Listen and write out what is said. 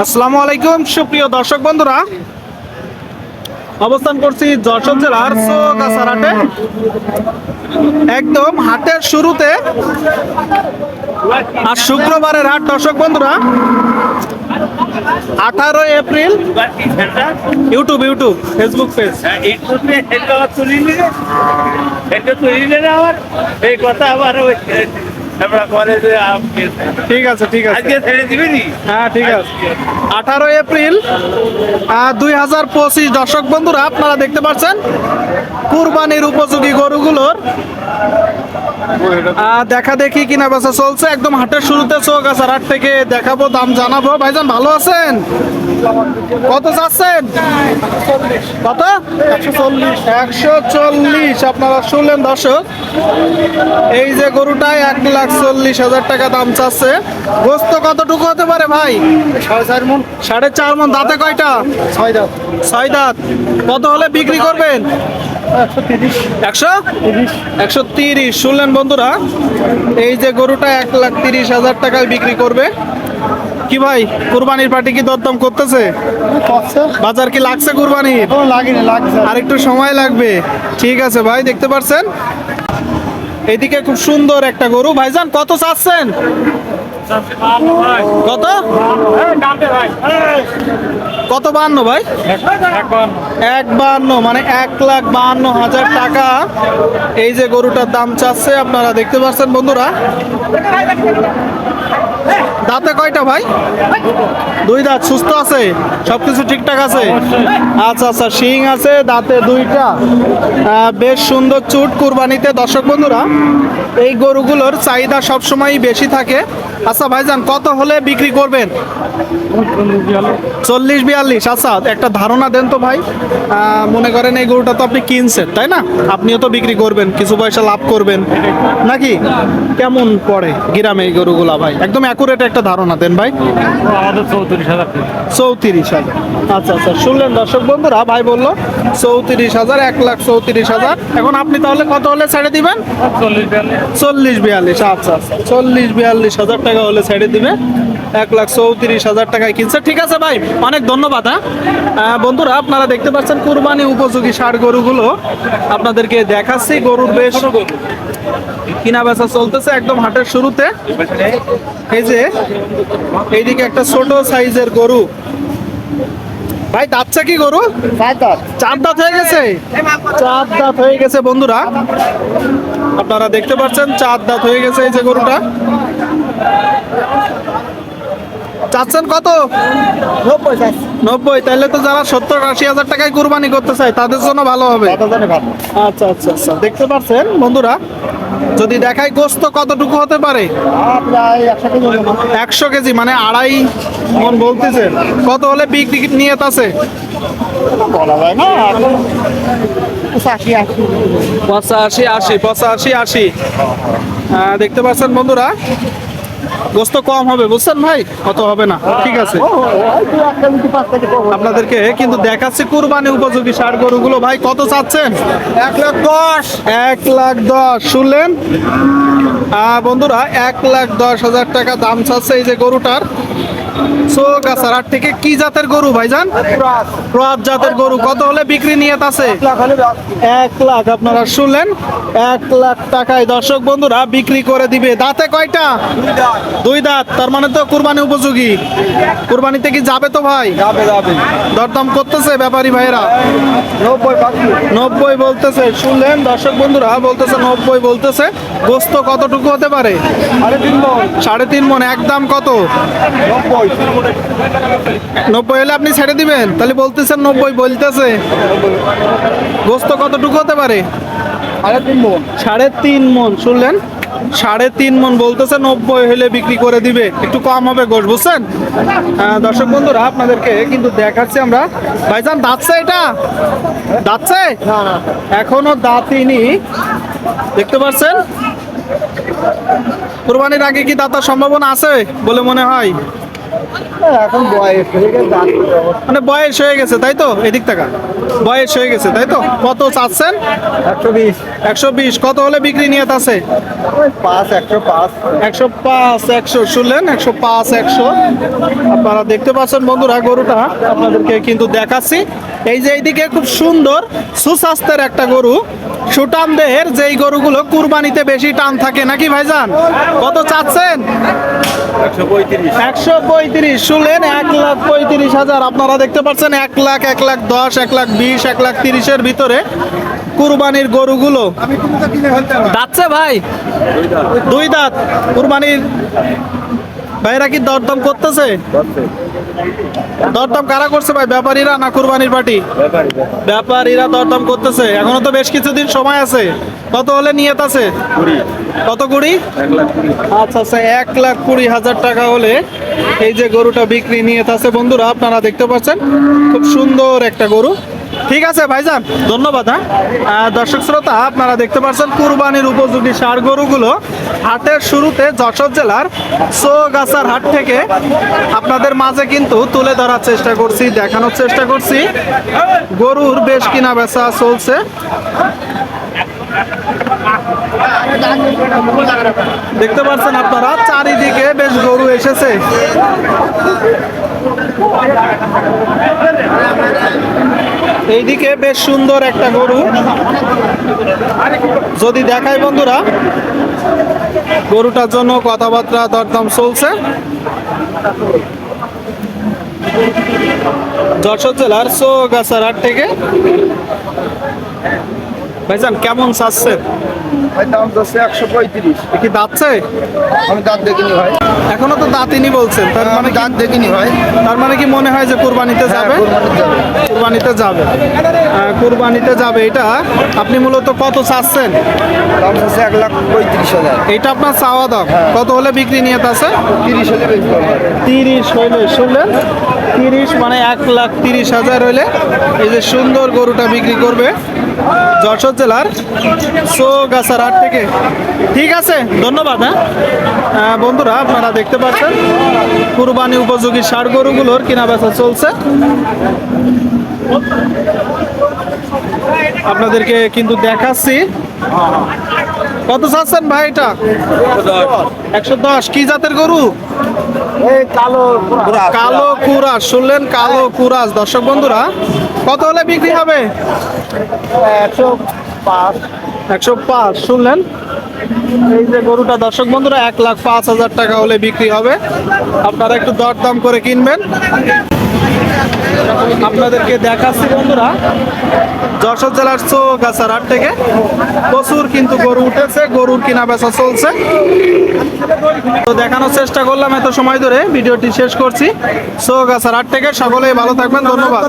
আসসালামু আলাইকুম, সুপ্রিয় দর্শক বন্ধুরা। অবস্থান করছি যশোর জেলার চৌগাছার হাটে একদম হাটের শুরুতে। আর শুক্রবারের হাট, দর্শক বন্ধুরা আঠারো April. YouTube YouTube, Facebook page. এই কথা আবার ওই আমরা করে যে আপনি- ঠিক আছে ঠিক আছে। হ্যাঁ ঠিক আছে। আঠারো এপ্রিল দুই হাজার পঁচিশ দর্শক বন্ধুরা আপনারা দেখতে পাচ্ছেন কুরবানির উপযোগী গরুগুলোর দেখা দেখি কিনা বেচা চলছে। একদম হাটের শুরুতে চোখ আছে হাট থেকে দেখাবো দাম জানাব। ভাইজান ভালো আছেন? কত চাচ্ছেন কত? একশো চল্লিশ। আপনারা শুনলেন দর্শক এই যে গরুটাই এক লাখ চল্লিশ হাজার টাকা দাম চাচ্ছে। গোস্ত কতটুকু হতে পারে ভাই? সাড়ে চার মন। দাঁতে কয়টা? ছয় দাম ছয় দাঁত। কত হলে বিক্রি করবেন? একশো? তিরিশ একশো তিরিশ। শুনলেন বন্ধুরা এই যে গরুটা এক লাখ তিরিশ হাজার টাকায় বিক্রি করবে। কি ভাই কুরবানির পার্টি কি দরদাম করতেছে? বাজার কি লাগছে কুরবানির? আর একটু সময় লাগবে। ঠিক আছে ভাই দেখতে পাচ্ছেন এদিকে খুব সুন্দর একটা গরু। ভাইজান, কত চাচ্ছেন? কত? কত বান্ন ভাই? এক বান্ন মানে এক লাখ বান্ন হাজার টাকা। এই যে গরুটার দাম চাচ্ছে আপনারা দেখতে পাচ্ছেন বন্ধুরা। দাঁতে কয়টা ভাই? দুই দাঁত, সুস্থ আছে? সবকিছু ঠিকঠাক আছে? আচ্ছা আচ্ছা শিং আছে, দাঁতে দুইটা। বেশ সুন্দর চুট কুরবানিতে। দর্শক বন্ধুরা, এই গরুগুলোর চাহিদা সবসময়ই বেশি থাকে। আচ্ছা ভাইজান, কত হলে বিক্রি করবেন? চল্লিশ বিয়াল্লিশ। আচ্ছা একটা ধারণা দেন তো ভাই। মনে করেন এই গরুটা তো আপনি কিনছেন, তাই না? আপনিও তো বিক্রি করবেন, কিছু পয়সা লাভ করবেন। নাকি? কেমন পড়ে গ্রামে এই গরুগুলা ভাই? একদম অ্যাকুরেট একটা ধারণা, দেন ভাই? চৌত্রিশ হাজার। চৌত্রিশ হাজার আচ্ছা আচ্ছা শুনলেন দর্শক বন্ধুরা, ভাই বলল, চৌত্রিশ হাজার, এক লাখ চৌত্রিশ হাজার। এখন আপনি তাহলে কত হলে ছেড়ে দিবেন? চল্লিশ বিয়াল্লিশ আচ্ছা আচ্ছা চল্লিশ বিয়াল্লিশ হাজার টাকা হলে ছেড়ে দিবে। এক লাখ চৌত্রিশ হাজার টাকায় কিনছে। ঠিক আছে ভাই, অনেক ধন্যবাদ হ্যাঁ। বন্ধুরা, আপনারা দেখতে পাচ্ছেন কুরবানি উপযোগী ষাট গরুগুলো। আপনাদেরকে দেখাচ্ছি গরুর বেশ কিনা বেচা চলতেছে একদম হাটের শুরুতে। এই যে এইদিকে একটা ছোট সাইজের গরু। ভাই দাঁতছে কি গরু? চার দাঁত। হয়ে গেছে? চার দাঁত হয়ে গেছে বন্ধুরা। আপনারা দেখতে পাচ্ছেন চার দাঁত হয়ে গেছে এই যে গরুটা। চাচ্ছেন কত? নব্বই তাহলে তো যারা সত্তর আশি হাজার টাকায় কুরবানি করতে চায় তাদের জন্য ভালো হবে। আচ্ছা আচ্ছা আচ্ছা। দেখতে পাচ্ছেন বন্ধুরা যদি দেখাই গোস্ত কতটুকু হতে পারে? একশো কেজি মানে আড়াই মন বলতেছে। কত হলে বিক্রি নিয়ত আছে? বলা যায় না এখন পঁচাশি আশি পঁচাশি আশি। দেখতে পাচ্ছেন বন্ধুরা গোস্ত কম হবে বুঝছেন ভাই? কত হবে না ঠিক আছে। আপনাদেরকে কিন্তু দেখাচ্ছি কুরবানি উপযোগী সার গরুগুলো। ভাই কত চাচ্ছেন? এক লাখ দশ। এক লাখ দশ শুনলেন? আহ, বন্ধুরা এক লাখ দশ হাজার টাকা দাম চাচ্ছে এই যে গরুটার। চৌগাছার হাট থেকে কি জাতের গরু ভাইজান? প্রায় জাতের গরু। কত হলে বিক্রি নিয়ত আছে? এক লাখ। আপনারা শুনলেন এক লাখ টাকায়। দর্শক বন্ধুরা বিক্রি করে দিবে। দাঁতে কয়টা? দুই দাঁত। তার মানে তো কুরবানি উপযোগী। কুরবানিতে কি যাবে তো ভাই? যাবে যাবে। দরদাম করতেছে ব্যাপারী ভাইরা নব্বই বলতেছে। শুনলেন দর্শক বন্ধুরা বলতেছে নব্বই বলতেছে। গোস্ত কতটুকু হতে পারে? সাড়ে তিন মন। একদম কত? নব্বই। নব্বই হলে আপনি ছেড়ে দিবেন? তাহলে বলতেছেন নব্বই বলতেছে। গোস্ত কতটুকু হতে পারে? আরে তিন মন। সাড়ে তিন মন শুনলেন? সাড়ে তিন মন বলতেছে নব্বই হলে বিক্রি করে দিবে। একটু কম হবে গোশ বুঝছেন? আহ, দর্শক বন্ধুরা আপনাদেরকে কিন্তু দেখাচ্ছি আমরা। ভাইজান দাঁতছে এটা? দাঁতছে? এখনও দাঁতিনি। দেখতে পাচ্ছেন কোরবানির আগে কি দাঁতার সম্ভাবনা আছে বলে মনে হয়? এখন বয়স হয়ে গেছে মানে বয়স হয়ে গেছে তাই তো? এদিক টাকা বয়স হয়ে গেছে তাই তো? কত চাচ্ছেন? একশো বিশ। একশো বিশ। কত হলে বিক্রি নিয়ে আছে? পাঁচ একশো পাঁচ। একশো পাঁচ একশো শুনলেন? একশো পাঁচ একশো। আপনারা দেখতে পাচ্ছেন বন্ধুরা গরুটা। আপনাদেরকে কিন্তু দেখাচ্ছি। এই যে এইদিকে খুব সুন্দর সুস্বাস্থ্যের একটা গরু। সুটাম দেহের যেই গরুগুলো কুরবানিতে বেশি টান থাকে নাকি ভাইজান? কত চাচ্ছেন? একশো পঁয়ত্রিশ। শুনলেন এক লাখ পঁয়ত্রিশ হাজার। আপনারা দেখতে পাচ্ছেন এক লাখ এক লাখ দশ এক লাখ বিশ এক লাখ তিরিশের ভিতরে কুরবানির গরুগুলো। দাঁতছে ভাই। দুই দাঁত। কুরবানির ভাইরা কি দরদম করতেছে? দরদম কারা করছে ভাই? ব্যাপারীরা না কুরবানির পার্টি? ব্যাপারীরা দরদম করতেছে। এখনও তো বেশ কিছুদিন সময় আছে। কত হলে নিয়ত আছে? কত কুড়ি। আচ্ছা আচ্ছা এক লাখ কুড়ি হাজার টাকা হলে এই যে গরুটা বিক্রি নিয়ত আছে। বন্ধুরা আপনারা দেখতে পাচ্ছেন খুব সুন্দর একটা গরু। ঠিক আছে, ভাইজান। ধন্যবাদ হ্যাঁ। দর্শক শ্রোতা, আপনারা দেখতে পাচ্ছেন কুরবানির উপযোগী সার গরুগুলো। হাটের শুরুতে যশোর জেলার সোগাছার হাট থেকে আপনাদের মাঝে কিন্তু তুলে ধরার চেষ্টা করছি, দেখানোর চেষ্টা করছি। গরুর বেশ কিনা বেচা চলছে। দেখতে পাচ্ছেন আপনারা, চারিদিকে বেশ গরু এসেছে। এইদিকে বেশ সুন্দর একটা গরু। যদি দেখায় বন্ধুরা, গরুটার জন্য কথাবার্তা দরদাম চলছে। যশোর জেলার সোগাছার হাট থেকে ভাইজান কেমন চাচ্ছেন? ভাই দাম যাচ্ছে একশো পঁয়ত্রিশ। কি দাঁতছে আমি দাঁত দেখিনি ভাই। এখনও তো দাঁতিনি বলছেন। তার মানে দাঁত দেখিনি ভাই। তার মানে কি মনে হয় যে কুরবানিতে হ্যাঁ, যাবে। কুরবানিতে যাবে। কুরবানিতে যাবে। এটা। আপনি মূলত কত চাচ্ছেন? দাম যাচ্ছে এক লাখ পঁয়ত্রিশ হাজার। এটা আপনার চাওয়া দাম। কত হলে বিক্রি নিয়ে আছে? তিরিশ হলে তিরিশ হইলে শুনলেন? তিরিশ মানে এক লাখ তিরিশ হাজার হইলে এই যে সুন্দর গরুটা বিক্রি করবে যশোর জেলার সোগাছার হাট থেকে। ঠিক আছে, ধন্যবাদ হ্যাঁ? বন্ধুরা, আপনারা দেখতে পাচ্ছেন, কুরবানি উপযোগী ষাড় গরুগুলোর কেনা বেচা চলছে। আপনাদেরকে কিন্তু দেখাচ্ছি। কত চাচ্ছেন ভাই এটা? একশো দশ। কি জাতের গরু? এই কালো কালো কুরাস শুনলেন কালো কুরাস দর্শক বন্ধুরা কত হলে বিক্রি হবে? একশো পাঁচ। একশো পাঁচ। শুনলেন? এই যে গরুটা দর্শক বন্ধুরা এক লাখ পাঁচ হাজার টাকা হলে বিক্রি হবে। আপনারা একটু দরদাম করে কিনবেন। আপনাদেরকে দেখাচ্ছি বন্ধুরা। যশোর জেলার চৌগাছার হাট থেকে প্রচুর কিন্তু গরু উঠেছে, গরুর কিনা বেচা চলছে। তো দেখানোর চেষ্টা করলাম এত সময় ধরে, ভিডিওটি শেষ করছি। চৌগাছার হাট থেকে সকলেই ভালো থাকবেন, ধন্যবাদ।